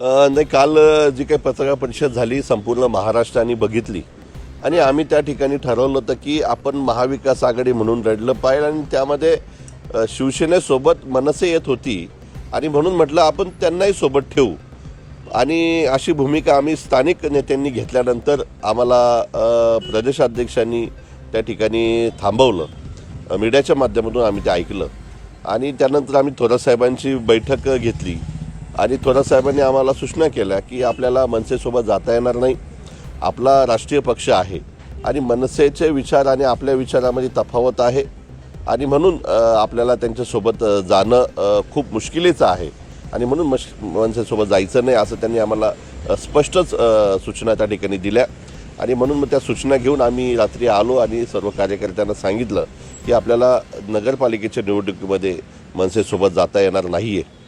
नाही काल जी काही पत्रकार परिषद झाली संपूर्ण महाराष्ट्राने बघितली. आणि आम्ही त्या ठिकाणी ठरवलं होतं की आपण महाविकास आघाडी म्हणून रडलं पाहिजे आणि त्यामध्ये शिवसेनेसोबत मनसे येत होती. आणि म्हणून म्हटलं आपण त्यांनाही सोबत ठेवू. आणि अशी भूमिका आम्ही स्थानिक नेत्यांनी घेतल्यानंतर आम्हाला प्रदेशाध्यक्षांनी त्या ठिकाणी थांबवलं. मीडियाच्या माध्यमातून आम्ही ते ऐकलं. आणि त्यानंतर आम्ही थोरात साहेबांची बैठक घेतली. आणि थोरात साहेबांनी आम्हाला सूचना केल्या की आपल्याला मनसेसोबत जाता येणार नाही. आपला राष्ट्रीय पक्ष आहे आणि मनसेचे विचार आणि आपल्या विचारामध्ये तफावत आहे. आणि म्हणून आपल्याला त्यांच्यासोबत जाणं खूप मुश्किलीचं आहे. आणि म्हणून मश मनसेसोबत जायचं नाही असं त्यांनी आम्हाला स्पष्टच सूचना त्या ठिकाणी दिल्या. आणि म्हणून मग त्या सूचना घेऊन आम्ही रात्री आलो आणि सर्व कार्यकर्त्यांना सांगितलं की आपल्याला नगरपालिकेच्या निवडणुकीमध्ये मनसेसोबत जाता येणार नाही आहे